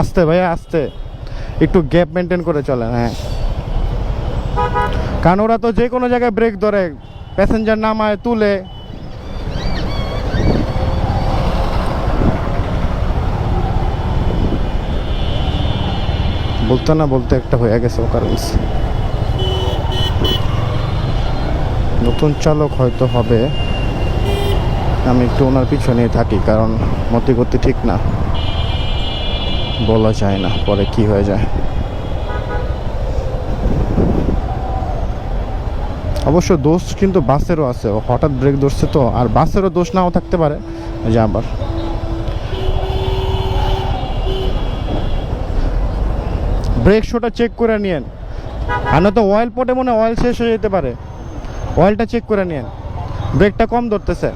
আস্তে ভাইয়া, আস্তে। একটু গ্যাপ মেনটেন করে চলেন হ্যাঁ। কারণ ওরা তো যে কোনো জায়গায় ব্রেক ধরে প্যাসেঞ্জার নামায়, তুলে। বলতে না, বলতে একটা হয়ে গেছে ওকারেন্স নতুন চালক হয়তো হবে। আমি একটু ওনার পিছনেই থাকি, কারণ মতি গতি ঠিক না। বলা যায় না, পরে কি হয়ে যায়? অবশ্য দোষ কিন্তু বাসেরও আছে হঠাৎ ব্রেক ধরছে তো, আর বাসেরও দোষ নাও থাকতে পারে। যে আবার। ব্রেক শোটা চেক করে নিয়েন। আর তো অয়েল পটে মনে অয়েল শেষ হয়ে যেতে পারে। অয়েলটা চেক করে নিয়েন। ব্রেকটা কম ধরতেছে।